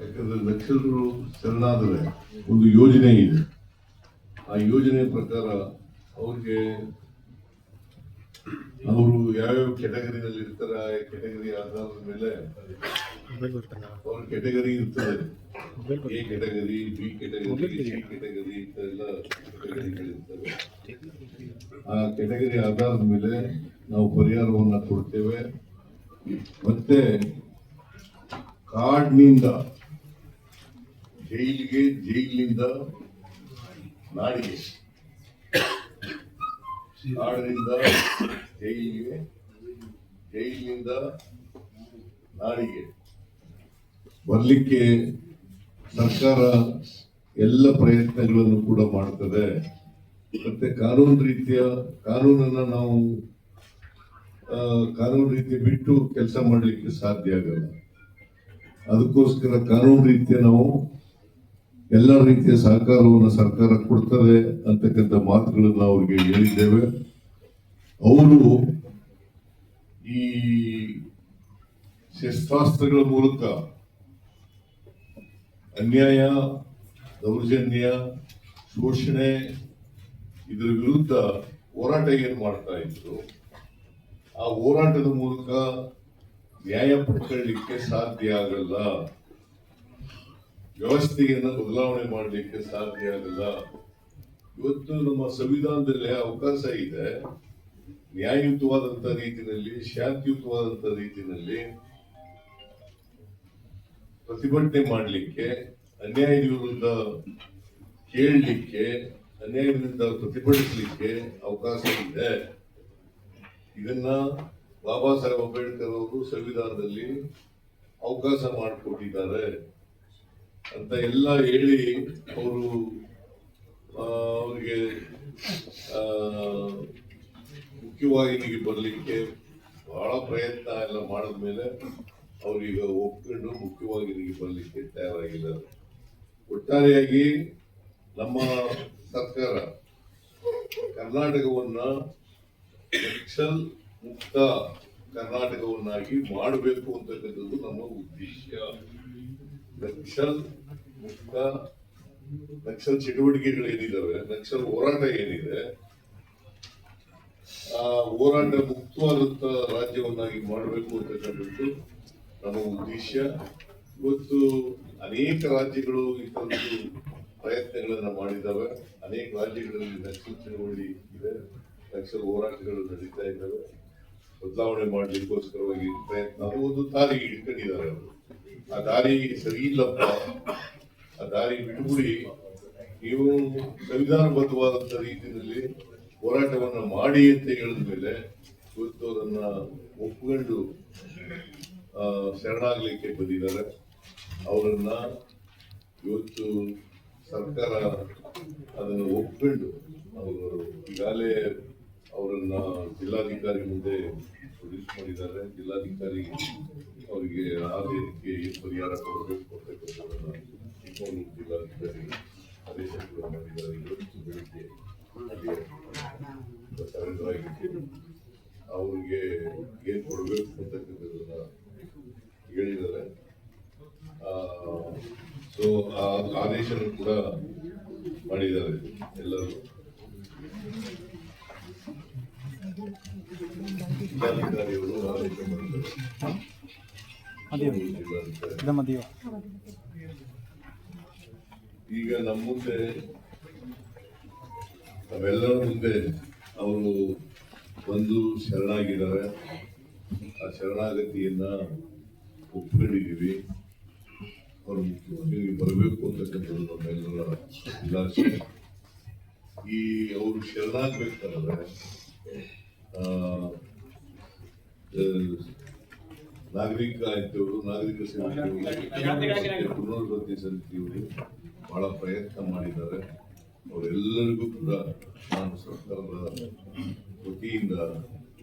ಯಾಕಂದ್ರೆ ನಕ್ಸಲರು ಶರಣಾದರೆ ಒಂದು ಯೋಜನೆ ಇದೆ. ಆ ಯೋಜನೆ ಪ್ರಕಾರ ಅವ್ರಿಗೆ ಅವರು ಯಾವ್ಯಾವ ಕೆಟಗರಿನಲ್ಲಿ ಇರ್ತಾರೆ ಆ ಕೆಟಗರಿ ಆಧಾರದ ಮೇಲೆ ಅವ್ರ ಕೆಟಗರಿ ಇರ್ತದೆ. A category B category C category ಇಂತೆಲ್ಲ ಕೆಟಗರಿಗಳಿರ್ತವೆ ಆ ಕೆಟಗರಿ ಆಧಾರದ ಮೇಲೆ ನಾವು ಪರಿಹಾರವನ್ನು ಕೊಡ್ತೇವೆ. ಮತ್ತೆ ಕಾಡ್ನಿಂದ ಜೈಲಿಗೆ ಜೈಲಿನಿಂದ ನಾಡಿಗೆ. ನಾಡಿನಿಂದ ಜೈಲಿಗೆ, ಜೈಲಿನಿಂದ ನಾಡಿಗೆ. ಬರಲಿಕ್ಕೆ ಸರ್ಕಾರ ಎಲ್ಲ ಪ್ರಯತ್ನಗಳನ್ನು ಕೂಡ ಮಾಡ್ತದೆ. ಮತ್ತೆ ಕಾನೂನು ರೀತಿಯ ಕಾನೂನನ್ನ ನಾವು ಕಾನೂನು ರೀತಿ ಬಿಟ್ಟು ಕೆಲಸ ಮಾಡಲಿಕ್ಕೆ ಸಾಧ್ಯ ಆಗಲ್ಲ. ಅದಕ್ಕೋಸ್ಕರ ಕಾನೂನು ರೀತಿಯ ನಾವು ಎಲ್ಲ ರೀತಿಯ ಸಹಕಾರವನ್ನು ಸರ್ಕಾರ ಕೊಡ್ತದೆ ಅಂತಕ್ಕಂಥ ಮಾತುಗಳನ್ನು ಅವರಿಗೆ ಹೇಳಿದ್ದೇವೆ. ಅವರು ಈ ಶಸ್ತ್ರಾಸ್ತ್ರಗಳ ಮೂಲಕ ಅನ್ಯಾಯ, ದೌರ್ಜನ್ಯ, ಶೋಷಣೆ ಇದರ ವಿರುದ್ಧ ಹೋರಾಟ ಏನು ಮಾಡ್ತಾ ಇದ್ರು, ಆ ಹೋರಾಟದ ಮೂಲಕ ನ್ಯಾಯ ಪಡ್ಕೊಳ್ಳಿಕ್ಕೆ ಸಾಧ್ಯ ಆಗಲ್ಲ. ವ್ಯವಸ್ಥೆಯನ್ನ ಬದಲಾವಣೆ ಮಾಡಲಿಕ್ಕೆ ಸಾಧ್ಯ ಆಗಲ್ಲ. ಇವತ್ತು ನಮ್ಮ ಸಂವಿಧಾನದಲ್ಲಿ ಅವಕಾಶ ಇದೆ. ನ್ಯಾಯಯುತವಾದಂತ ರೀತಿಯಲ್ಲಿ, ಶಾಂತಿಯುತವಾದಂತ ರೀತಿಯಲ್ಲಿ ಪ್ರತಿಭಟನೆ ಮಾಡಲಿಕ್ಕೆ ಅನ್ಯಾಯದ ವಿರುದ್ಧ ಕೇಳಲಿಕ್ಕೆ ಅನ್ಯಾಯದ ಪ್ರತಿಭಟಿಸಲಿಕ್ಕೆ ಅವಕಾಶ ಇದೆ. ಇದನ್ನ ಬಾಬಾ ಸಾಹೇಬ್ ಅಂಬೇಡ್ಕರ್ ಅವರು ಸಂವಿಧಾನದಲ್ಲಿ ಅವಕಾಶ ಮಾಡಿಕೊಟ್ಟಿದ್ದಾರೆ. ಅಂತ ಎಲ್ಲ ಹೇಳಿ ಅವರು ಅವರಿಗೆ ಮುಖ್ಯವಾಹಿನಿಗೆ ಬರಲಿಕ್ಕೆ ಬಹಳ ಪ್ರಯತ್ನ ಎಲ್ಲ ಮಾಡಿದ ಮೇಲೆ ಅವ್ರೀಗ ಒಪ್ಕೊಂಡು ಮುಖ್ಯವಾಹಿನಿಗೆ ಬರಲಿಕ್ಕೆ ತಯಾರಾಗಿದ್ದಾರೆ ಒಟ್ಟಾರೆಯಾಗಿ ನಮ್ಮ ಸರ್ಕಾರ ಕರ್ನಾಟಕವನ್ನ ನಕ್ಸಲ್ ಮುಕ್ತ ಕರ್ನಾಟಕವನ್ನಾಗಿ ಮಾಡಬೇಕು ಅಂತಕ್ಕಂಥದ್ದು ನಮ್ಮ ಉದ್ದೇಶ. ನಕ್ಸಲ್ ನಕ್ಸಲ್ ಚಟುವಟಿಕೆಗಳು ಏನಿದ್ದಾವೆ ನಕ್ಸಲ್ ಹೋರಾಟ ಏನಿದೆ, ಆ ಹೋರಾಟ ಮುಕ್ತವಾದಂತ ರಾಜ್ಯವನ್ನಾಗಿ ಮಾಡಬೇಕು ಅಂತಕ್ಕಂಥದ್ದು ನಮ್ಮ ಉದ್ದೇಶ. ಇವತ್ತು ಅನೇಕ ರಾಜ್ಯಗಳು ಇಂಥದ್ದು ಪ್ರಯತ್ನಗಳನ್ನ ಮಾಡಿದ್ದಾವೆ ಅನೇಕ ರಾಜ್ಯಗಳಲ್ಲಿ ನಕ್ಸಲ್ ಚಳವಳಿ ಇದೆ, ನಕ್ಸಲ್ ಹೋರಾಟಗಳು ನಡೀತಾ ಇದ್ದಾವೆ. ಬದಲಾವಣೆ ಮಾಡಲಿಕ್ಕೋಸ್ಕರವಾಗಿ ಪ್ರಯತ್ನ. ಒಂದು ದಾರಿ ಇಟ್ಕೊಂಡಿದ್ದಾರೆ ಅವರು. ಆ ದಾರಿ ಸರಿ ಇಲ್ಲಪ್ಪ. ಆ ದಾರಿ ಬಿಟ್ಬಿಡಿ ನೀವು ಸಂವಿಧಾನಬದ್ಧವಾದಂತ ರೀತಿಯಲ್ಲಿ ಹೋರಾಟವನ್ನು ಮಾಡಿ ಅಂತ ಹೇಳಿದ ಮೇಲೆ ಇವತ್ತು ಅದನ್ನ ಒಪ್ಕೊಂಡು ಶರಣಾಗಲಿಕ್ಕೆ ಬಂದಿದ್ದಾರೆ. ಅವರನ್ನ ಇವತ್ತು ಸರ್ಕಾರ ಅದನ್ನು ಒಪ್ಕೊಂಡು ಅವರು ಈಗಾಗಲೇ ಅವರನ್ನ ಜಿಲ್ಲಾಧಿಕಾರಿ ಮುಂದೆ ಪ್ರೊಡ್ಯೂಸ್ ಮಾಡಿದ್ದಾರೆ. ಜಿಲ್ಲಾಧಿಕಾರಿ ಅವರಿಗೆ ಆದೇಶಕ್ಕೆ ಪರಿಹಾರ ಪರಿಹಾರ ಕೊಡಬೇಕು ಅಂತಕ್ಕಂಥದ್ದನ್ನ ಚಿಕ್ಕಮಗಳೂರು ಜಿಲ್ಲಾಧಿಕಾರಿ ಆದೇಶ ಅವ್ರಿಗೆ ಏನ್ ಕೊಡಬೇಕು ಅಂತಕ್ಕಂಥದ್ದನ್ನ ಹೇಳಿದ್ದಾರೆ ಸೊ ಆ ಆದೇಶನ ಕೂಡ ಮಾಡಿದ್ದಾರೆ ಎಲ್ಲರೂ ಜಿಲ್ಲಾಧಿಕಾರಿಯವರು ಆದೇಶ ಮಾಡಿದ್ದಾರೆ ಜಿಲ್ಲಾಧಿಕಾರಿ ಈಗ ನಮ್ಮ ಮುಂದೆ, ನಾವೆಲ್ಲರ ಮುಂದೆ ಅವರು ಬಂದು ಶರಣಾಗಿದ್ದಾರೆ. ಆ ಶರಣಾಗತಿಯನ್ನ ಒಪ್ಕೊಂಡಿದ್ದೀವಿ. ಅವರು ಮುಖ್ಯಮಂತ್ರಿಗೆ ಬರಬೇಕು ಅಂತಕ್ಕಂಥದ್ದು ನಮ್ಮೆಲ್ಲರ ಇಲಾಖೆ. ಈ ಅವರು ಶರಣಾಗಬೇಕಾದ್ರೆ ನಾಗರಿಕ ಆಯ್ತವರು ನಾಗರಿಕ ಸಮಿತಿಯವರು ಪುನರ್ವಸತಿ ಸಮಿತಿಯವರು ಬಹಳ ಪ್ರಯತ್ನ ಮಾಡಿದ್ದಾರೆ. ಅವರೆಲ್ಲರಿಗೂ ಕೂಡ ನಾನು ಸರ್ಕಾರದ ವತಿಯಿಂದ